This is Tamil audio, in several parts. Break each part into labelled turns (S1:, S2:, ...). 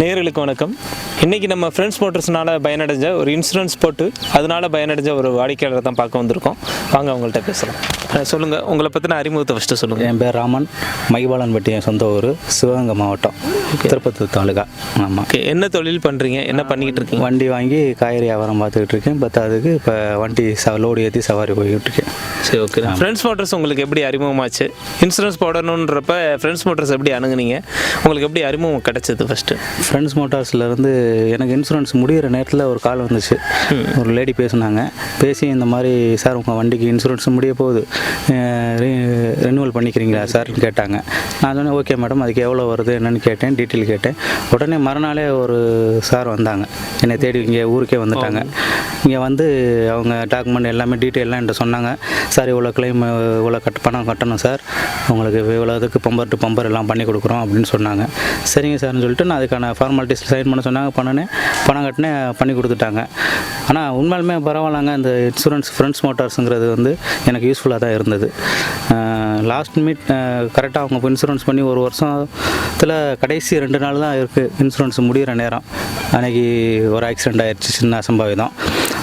S1: நேயர்களுக்கு வணக்கம். இன்னைக்கு நம்ம ஃப்ரெண்ட்ஸ் மோட்டர்ஸ்னால பயனடைஞ்ச ஒரு இன்சூரன்ஸ் போட்டு அதனால பயனடைஞ்ச ஒரு வாடிக்கையாளரை தான் பார்க்க வந்திருக்கோம். வாங்க அவங்கள்ட்ட பேசலாம். அஹ் சொல்லுங்க உங்களை பற்றின அறிமுகத்தை ஃபஸ்ட்டு சொல்லுங்க.
S2: என் பேர் ராமன். மைபாலன்பட்டி என் சொந்த ஊர் சிவகங்கை மாவட்டம் திருப்பத்தூர் தாலுகா. ஆமாம்
S1: ஓகே என்ன தொழில் பண்ணுறீங்க என்ன பண்ணிக்கிட்டு இருக்கீங்க?
S2: வண்டி வாங்கி காய்கறி வியாபாரம் பார்த்துக்கிட்டு இருக்கேன். பத்தாவதுக்கு இப்போ வண்டி ச லோடு ஏற்றி சவாரி போய்கிட்டு இருக்கேன்.
S1: சரி ஓகே ஃப்ரெண்ட்ஸ் மோட்டர்ஸ் உங்களுக்கு எப்படி அறிமுகமாச்சு? இன்சூரன்ஸ் போடணுன்றப்ப ஃப்ரெண்ட்ஸ் மோட்டர்ஸ் எப்படி அணுகுனீங்க? உங்களுக்கு எப்படி அறிமுகம் கிடைச்சது ஃபஸ்ட்டு
S2: ஃப்ரெண்ட்ஸ் மோட்டார்ஸ்லேருந்து எனக்கு இன்சூரன்ஸ் முடிகிற நேரத்தில் ஒரு கால் வந்துச்சு. ஒரு லேடி பேசுனாங்க. பேசி இந்த மாதிரி சார் உங்கள் வண்டிக்கு இன்சூரன்ஸ் முடிய போகுது. ரெனுவல் பண்ணிக்கிறீங்களா சார்னு கேட்டாங்க. நான் சொன்னேன் ஓகே மேடம் அதுக்கு எவ்வளோ வருது என்னன்னு கேட்டேன் டீட்டெயில் கேட்டேன். உடனே மறுநாளே ஒரு சார் வந்தாங்க. என்னை தேடி இங்கே ஊருக்கே வந்துட்டாங்க. இங்கே வந்து அவங்க டாக்குமெண்ட் எல்லாமே டீட்டெயிலாம் என்கிட்ட சொன்னாங்க. சார் இவ்வளோ கிளைம் இவ்வளோ கட் பணம் கட்டணும் சார். உங்களுக்கு இவ்வளோ இதுக்கு பம்பர் டு பம்பர் எல்லாம் பண்ணி கொடுக்குறோம் அப்படின்னு சொன்னாங்க. சரிங்க சார்னு சொல்லிட்டு நான் அதுக்கான ஃபார்மாலிட்டிஸ் சைன் பண்ண சொன்னாங்க. பண்ணினேன் பணம் கட்டினேன் பண்ணி கொடுத்துட்டாங்க. ஆனால் உண்மையாலுமே பரவாயில்லங்க. இந்த இன்சூரன்ஸ் ஃப்ரெண்ட்ஸ் மோட்டார்ஸுங்கிறது வந்து எனக்கு யூஸ்ஃபுல்லாக தான் இருந்தது. லாஸ்ட் மீட் கரெக்டாக அவங்க இன்சூரன்ஸ் பண்ணி ஒரு வருஷத்தில் கடைசி ரெண்டு நாள் தான் இருக்குது இன்சூரன்ஸ் முடிகிற நேரம். அன்றைக்கி ஒரு ஆக்சிடெண்ட் ஆயிடுச்சு சின்ன அசம்பாவிதம்.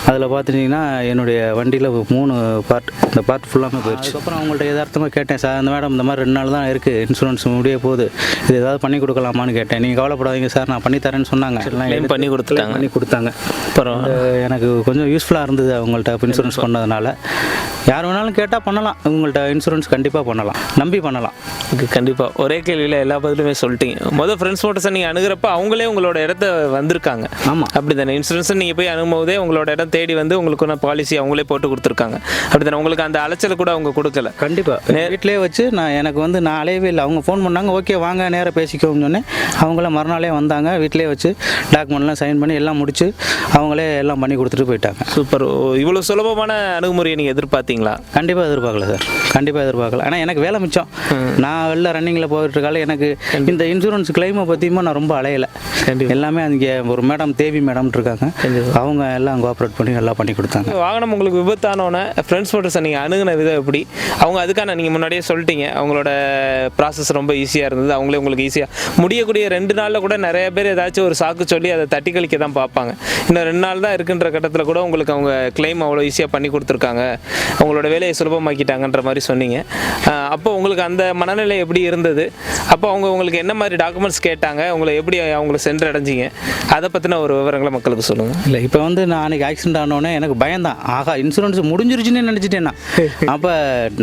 S2: அதில் பார்த்துட்டிங்கன்னா என்னுடைய வண்டியில் மூணு பார்ட் இந்த பார்ட் ஃபுல்லாமே போயிடுச்சு. அதுக்கப்புறம் அவங்கள்ட்ட யதார்த்தமாக கேட்டேன் சார் அந்த மேடம் இந்த மாதிரி ரெண்டு நாள் தான் இருக்குது இன்சூரன்ஸ் முடிய போகுது. இது ஏதாவது பண்ணி கொடுக்கலாமான்னு கேட்டேன். நீங்கள் கவலைப்படாதீங்க சார் நான் பண்ணி தரேன்னு சொன்னாங்க. எல்லாம்
S1: பண்ணி கொடுத்துட்டாங்க.
S2: பண்ணி கொடுத்தாங்க.
S1: அப்புறம்
S2: எனக்கு கொஞ்சம் யூஸ்ஃபுல்லாக இருந்தது அவங்கள்ட்ட இன்சூரன்ஸ் பண்ணதுனால. யார் வேணாலும் கேட்டால் பண்ணலாம். உங்கள்கிட்ட இன்சூரன்ஸ் கண்டிப்பாக பண்ணலாம். நம்பி பண்ணலாம்.
S1: ஓகே கண்டிப்பாக ஒரே கேள்வியில் எல்லா பதிலுமே சொல்லிட்டீங்க. மொதல் ஃப்ரெண்ட்ஸ் மோட்டர்ஸை நீங்கள் அணுகிறப்ப அவங்களே உங்களோட இடத்த வந்திருக்காங்க.
S2: ஆமாம்
S1: அப்படி தானே இன்சூரன்ஸை நீங்கள் போய் அணுகும்போதே உங்களோட இடம் தேடி வந்து உங்களுக்கு ஒன்று பாலிசி அவங்களே போட்டு கொடுத்துருக்காங்க. அப்படி தானே உங்களுக்கு அந்த அலைச்சலை கூட அவங்க கொடுக்கல.
S2: கண்டிப்பாக வீட்டிலே வச்சு நான் எனக்கு வந்து நான் அலையவே இல்லை. அவங்க ஃபோன் பண்ணாங்க ஓகே வாங்க நேராக பேசிக்கோன்னு சொன்னேன். அவங்கள மறுநாளே வந்தாங்க. வீட்டிலே வச்சு டாக்குமெண்ட்லாம் சைன் பண்ணி எல்லாம் முடிச்சு அவங்களே எல்லாம் பண்ணி கொடுத்துட்டு போயிட்டாங்க.
S1: சூப்பர். இவ்வளோ சுலபமான அணுகுமுறையை நீங்கள் எதிர்பார்த்தீங்களா
S2: கண்டிப்பாக எதிர்பார்க்கல சார். கண்டிப்பாக எதிர்பார்க்கல. ஆனால் எனக்கு வேலை மிச்சம். நான் வெளில ரன்னிங்கில் போயிட்டு இருக்கால எனக்கு இந்த இன்சூரன்ஸ் கிளைமை பற்றியுமா நான் ரொம்ப அலையலை. எல்லாமே அங்கே ஒரு மேடம் தேவி மேடம் இருக்காங்க. அவங்க எல்லாம் கோஆப்ரேட் பண்ணி எல்லாம் பண்ணி கொடுத்தாங்க.
S1: வாகனம் உங்களுக்கு விபத்தானோன்னே ஃப்ரெண்ட்ஸ் மோட்டர்ஸை நீங்கள் அணுகுன விதம் எப்படி? அவங்க அதுக்கான நீங்கள் முன்னாடியே சொல்லிட்டீங்க. அவங்களோட ப்ராசஸ் ரொம்ப ஈஸியாக இருந்தது. அவங்களே உங்களுக்கு ஈஸியாக முடியக்கூடிய ரெண்டு நாளில் கூட நிறைய பேர் ஏதாச்சும் ஒரு சாக்கு சொல்லி அதை தட்டி கழிக்க தான் பார்ப்பாங்க. இன்னும் ரெண்டு நாள் தான் இருக்குன்ற கட்டத்தில் கூட உங்களுக்கு அவங்க கிளைம் அவ்வளோ ஈஸியாக பண்ணி கொடுத்துருக்காங்க. உங்களோட வேலையை சுலபமாக்கிட்டாங்கன்ற மாதிரி சொன்னீங்க. அப்போ உங்களுக்கு அந்த மனநிலை எப்படி இருந்தது? அப்போ அவங்க உங்களுக்கு என்ன மாதிரி டாக்குமெண்ட்ஸ் கேட்டாங்க? உங்களை எப்படி அவங்கள சென்று அடைஞ்சிங்க அதை பற்றின ஒரு விவரங்களை மக்களுக்கு சொல்லுங்கள்
S2: இல்லை இப்போ வந்து நான் அன்றைக்கி ஆக்சிடென்ட் ஆனோடனே எனக்கு பயந்தான் ஆகா இன்சூரன்ஸ் முடிஞ்சிருச்சுன்னு நினச்சிட்டேன் நான். அப்போ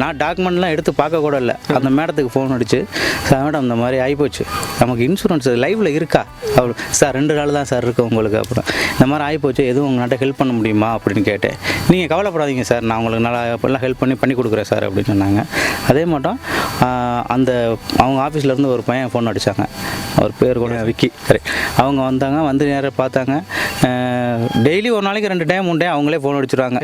S2: நான் டாக்குமெண்ட்லாம் எடுத்து பார்க்க கூட இல்லை. அந்த மேடத்துக்கு ஃபோன் அடிச்சு சார் மேடம் இந்த மாதிரி ஆகிப்போச்சு நமக்கு இன்சூரன்ஸ் லைவில் இருக்கா? அவர் சார் ரெண்டு நாள் தான் சார் இருக்குது உங்களுக்கு. அப்புறம் இந்த மாதிரி ஆகிப்போச்சு எதுவும் உங்கள்கிட்ட ஹெல்ப் பண்ண முடியுமா? அப்படின்னு கேட்டேன். நீங்கள் கவலைப்படாதீங்க சார். நான் உங்களுக்கு நல்லா எல்லாம் ஹெல்ப் பண்ணி பண்ணி கொடுக்குறேன் சார் அப்படின்னு சொன்னாங்க. அதே மட்டும் அந்த அவங்க ஆஃபீஸ்லேருந்து ஒரு பையன் ஃபோன் அடித்தாங்க அவர் பேர் கூட விக்கி. சரி. அவங்க வந்தாங்க வந்து நேராக பார்த்தாங்க. டெய்லி ஒரு நாளைக்கு ரெண்டு டைம் மூணு டைம் அவங்களே ஃபோன் அடிச்சிடுவாங்க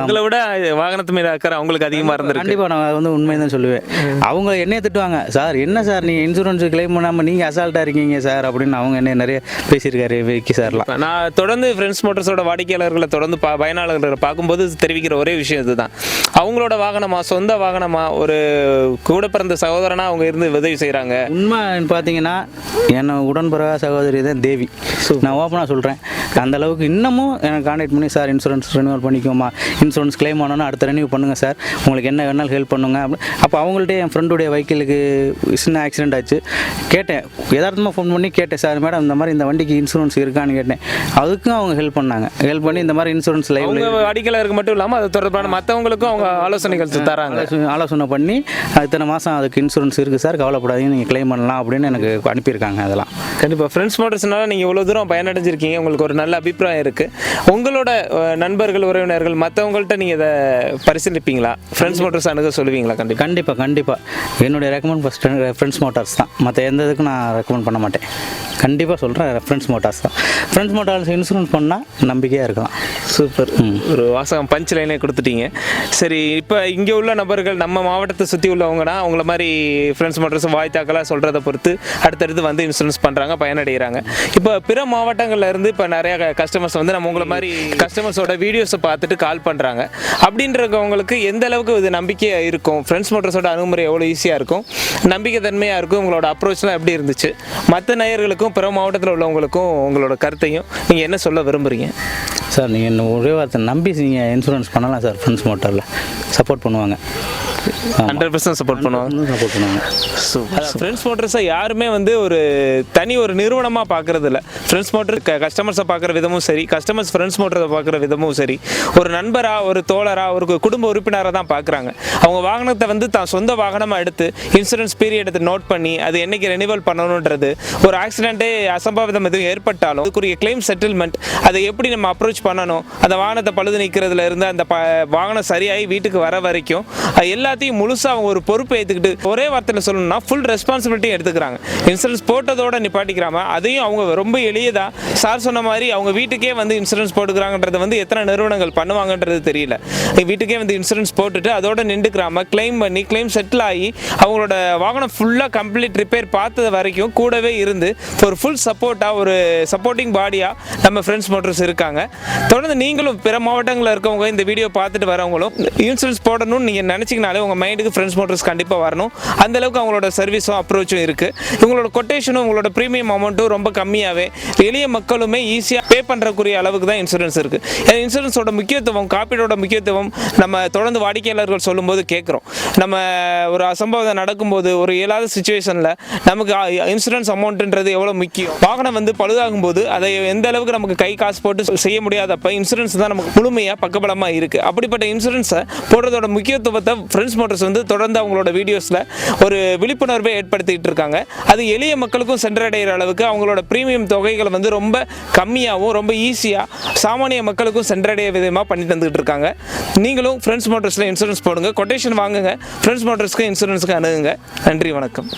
S1: உங்களை விட வாகனத்து மீது அக்கறை அவங்களுக்கு அதிகமாக இருந்திருக்கு.
S2: கண்டிப்பாக நான் வந்து உண்மை தான் சொல்லுவேன் அவங்க என்னைய திட்டுவாங்க சார் என்ன சார் நீங்கள் இன்சூரன்ஸ் கிளைம் பண்ணாமல் நீங்கள் அசால்ட்டாக இருக்கீங்க சார்? அப்படின்னு அவங்க என்ன நிறைய பேசியிருக்காரு விக்கி சார்லாம்.
S1: நான் தொடர்ந்து ஃப்ரெண்ட்ஸ் மோட்டர்ஸோட வாடிக்கையாளர்களை தொடர்ந்து பா பயனாளர்களை பார்க்கும்போது தெரிவிக்கிற ஒரே விஷயம் இதுதான். அவங்களோட வாகனமா சொந்த வாகனமா ஒரு கூட பிறந்த சகோதரனா அவங்க இருந்து உதவி செய்கிறாங்க
S2: உண்மை பார்த்தீங்கன்னா என்ன உடன்பிறவா சகோதரி தான் தேவி. நான் ஓப்பனாக சொல்கிறேன் அந்த அளவுக்கு இன்னமும் எனக்கு கான்டாக்ட் பண்ணி சார் இன்சூரன்ஸ் ரெனியூவல் பண்ணிக்கோமா? இன்சூரன்ஸ் கிளைம் பண்ணணும் அடுத்த ரெனியூ பண்ணுங்கள் சார். உங்களுக்கு என்ன வேணாலும் ஹெல்ப் பண்ணுங்க. அப்படி அப்போ அவங்கள்ட்ட என் ஃப்ரெண்டுடைய வெஹிக்கிளுக்கு சின்ன ஆக்சிடென்ட் ஆச்சு. கேட்டேன். யதார்த்தமாக ஃபோன் பண்ணி கேட்டேன் சார் மேடம் இந்த மாதிரி இந்த வண்டிக்கு இன்சூரன்ஸ் இருக்கான்னு கேட்டேன். அதுக்கும் அவங்க ஹெல்ப் பண்ணாங்க. ஹெல்ப் பண்ணி இந்த மாதிரி இன்சூரன்ஸ்
S1: அவங்க
S2: லைவ்ல
S1: வாடிக்கையாளருக்கு மட்டும் இல்லாமல் அது தொடர்பான மற்றவங்களுக்கும் அவங்க ஆலோசனைகள் தராங்க.
S2: ஆலோசனை பண்ணி இத்தனை மாதம் அதுக்கு இன்சூரன்ஸ் இருக்குது சார் கவலைப்படாதீங்க நீங்கள் கிளைம் பண்ணலாம் அப்படின்னு எனக்கு அனுப்பியிருக்காங்க அதெல்லாம்.
S1: கண்டிப்பாக ஃப்ரெண்ட்ஸ் மோட்டர்ஸ்னால நீங்கள் இவ்வளோ தூரம் பயனடைஞ்சிருக்கீங்க. உங்களுக்கு ஒரு நல்ல அபிப்பிராயம் இருக்குது உங்களோட நண்பர்கள் உறவினர்கள் மற்றவங்கள்ட்ட நீங்கள் இதை பரிசீலிப்பீங்களா? ஃப்ரெண்ட்ஸ் மோட்டர்ஸ் அணுக சொல்லுவீங்களா? கண்டிப்பாக
S2: கண்டிப்பாக கண்டிப்பாக என்னுடைய ரெக்கமெண்ட் ஃபஸ்ட் ரெஃபரன்ஸ் மோட்டார்ஸ் தான். மற்ற எந்த இதுக்கும் நான் ரெக்கமெண்ட் பண்ண மாட்டேன். கண்டிப்பாக சொல்கிறேன் ரெஃபரன்ஸ் மோட்டார்ஸ் தான். ஃப்ரெண்ட்ஸ் மோட்டார்ஸ் இன்சூரன்ஸ் பண்ணால் நம்பிக்கையாக இருக்கலாம்.
S1: சூப்பர் ஒரு வாசகம் பஞ்ச் லைனே கொடுத்துட்டீங்க. சரி இப்போ இங்கே உள்ள நபர்கள் நம்ம மாவட்டத்தை சுற்றி உள்ளவங்கன்னா அவங்கள மாதிரி ஃப்ரெண்ட்ஸ் மோட்டர்ஸ் வாய்த்தாக்களாக சொல்கிறத பொறுத்து அடுத்தடுத்து வந்து இன்சூரன்ஸ் பண்ணுறாங்க பயனடைகிறாங்க. இப்போ பிற மாவட்டங்களில் இருந்து இப்போ நிறைய கஸ்டமர்ஸ் வந்து நம்ம உங்களை மாதிரி கஸ்டமர்ஸோட வீடியோஸை பார்த்துட்டு கால் பண்ணுறாங்க அப்படின்றவங்களுக்கு எந்த அளவுக்கு இது நம்பிக்கையாக இருக்கும்? ஃப்ரெண்ட்ஸ் மோட்டர்ஸோட அணுகுமுறை எவ்வளோ ஈஸியாக இருக்கும்? நம்பிக்கை தன்மையாக இருக்கும்? உங்களோட அப்ரோச்லாம் எப்படி இருந்துச்சு? மற்ற நேயர்களுக்கும் பிற மாவட்டத்தில் உள்ளவங்களுக்கும் உங்களோட கருத்தையும் நீங்கள் என்ன சொல்ல விரும்புகிறீங்க
S2: சார் நீங்கள் ஒரே வார்த்தை நம்பி நீங்கள் இன்சூரன்ஸ் பண்ணலாம் சார் ஃப்ரெண்ட்ஸ் மோட்டரில் சப்போர்ட் பண்ணுவாங்க.
S1: ஹண்ட்ரட் பர்சன்ட் சப்போர்ட் பண்ணுவாங்க.
S2: சப்போர்ட் பண்ணுவாங்க.
S1: ஃப்ரெண்ட்ஸ் மோட்டர்ஸை யாருமே வந்து ஒரு தனி ஒரு நிறுவனமாக பார்க்கறது இல்லை ஃப்ரெண்ட்ஸ் மோட்டர் கஸ்டமர்ஸை பார்க்குற விதமும் சரி. கஸ்டமர்ஸ் ஃப்ரெண்ட்ஸ் மோட்டரை பார்க்குற விதமும் சரி. ஒரு நண்பராக ஒரு தோழராக ஒரு குடும்ப உறுப்பினராக தான் பார்க்குறாங்க அவங்க வாகனத்தை வந்து தான் சொந்த வாகனமாக எடுத்து இன்சூரன்ஸ் பீரியட் எடுத்து நோட் பண்ணி அது என்னைக்கு ரெனிவல் பண்ணணுன்றது ஒரு ஆக்சிடென்ட்டே அசம்பாவிதம் எதுவும் ஏற்பட்டாலும் அதுக்குரிய கிளைம் செட்டில்மெண்ட் அதை எப்படி நம்ம அப்ரோச் பண்ணணும் அந்த வாகனத்தை பழுது நீக்கிறதுல இருந்து அந்த வாகனம் சரியாகி வீட்டுக்கு வர வரைக்கும் அது எல்லாத்தையும் முழுசாக அவங்க ஒரு பொறுப்பு ஏற்றுக்கிட்டு ஒரே வார்த்தையில் சொல்லணும்னா ஃபுல் ரெஸ்பான்சிபிலிட்டியும் எடுத்துக்கிறாங்க. இன்சூரன்ஸ் போட்டதோட நிப்பாட்டிக்கிறாம அதையும் அவங்க ரொம்ப எளியதாக சார் சொன்ன மாதிரி அவங்க வீட்டுக்கே வந்து இன்சூரன்ஸ் போட்டுக்கிறாங்கன்றது வந்து எத்தனை நிறுவனங்கள் பண்ணுவாங்கன்றது தெரியல. வீட்டுக்கே வந்து இன்சூரன்ஸ் போட்டுட்டு அதோட நின்றுக்கிறாம கிளைம் பண்ணி கிளைம் செட்டில் ஆகி அவங்களோட வாகனம் ஃபுல்லாக கம்ப்ளீட் ரிப்பேர் பார்த்தது வரைக்கும் கூடவே இருந்து ஒரு ஃபுல் சப்போர்ட்டாக ஒரு சப்போர்ட்டிங் பாடியாக நம்ம ஃப்ரெண்ட்ஸ் மோட்டர்ஸ் இருக்காங்க. தொடர்ந்து நீங்களும் பிற மாவட்டங்களில் இருக்கவங்க இந்த வீடியோ பார்த்துட்டு வரவங்களும் இன்சூரன்ஸ் போடணும்னு நீங்கள் நினச்சிங்கனாலே உங்கள் மைண்டுக்கு ஃப்ரெண்ட்ஸ் மோட்டர்ஸ் கண்டிப்பாக வரணும். அந்த அளவுக்கு அவங்களோட சர்வீஸும் அப்ரோச்சும் இருக்குது இவங்களோட கொட்டேஷனும் உங்களோட ப்ரீமியம் அமௌண்ட்டும் ரொம்ப கம்மியாகவே எளிய மக்களுமே ஈஸியாக பே பண்ணுறக்கூடிய அளவுக்கு தான் இன்சூரன்ஸ் இருக்குது இன்சூரன்ஸோட முக்கியத்துவம் காப்பீடோட முக்கியத்துவம் நம்ம தொடர்ந்து வாடிக்கையாளர்கள் சொல்லும்போது கேட்குறோம். நம்ம ஒரு அசம்பாவிதம் நடக்கும்போது ஒரு இயலாத சுச்சுவேஷனில் நமக்கு இன்சூரன்ஸ் அமௌண்ட்டுன்றது எவ்வளோ முக்கியம்? வாகனம் வந்து பழுதாகும் போது அதை எந்த அளவுக்கு நமக்கு கை காசு போட்டு செய்ய முடியாதப்ப இன்சூரன்ஸ் தான் நமக்கு முழுமையாக பக்கபலமாக இருக்குது அப்படிப்பட்ட இன்சூரன்ஸை போடுறதோட முக்கியத்துவத்தை ஃப்ரெண்ட்ஸ் மோட்டர்ஸ் வந்து தொடர்ந்து அவங்களோட வீடியோஸில் ஒரு விழிப்புணர்வை ஏற்படுத்திட்டு இருக்காங்க. அது எளிய மக்களுக்கும் சென்றடைகிற அளவுக்கு அவங்களோட ப்ரீமியம் தொகைகளை வந்து ரொம்ப கம்மியாகவும் ரொம்ப ஈஸியாக சாமானிய மக்களுக்கும் சென்றடைய விதமாக பண்ணி தந்துகிட்டு இருக்காங்க. நீங்களும் ஃப்ரெண்ட்ஸ் மோட்டர்ஸில் இன்சூரன்ஸ் போடுங்க. கொட்டேஷன் வாங்குங்க. ஃப்ரெண்ட்ஸ் மோட்டர்ஸ்க்கு இன்சூரன்ஸுக்கு அணுகுங்க. நன்றி வணக்கம்.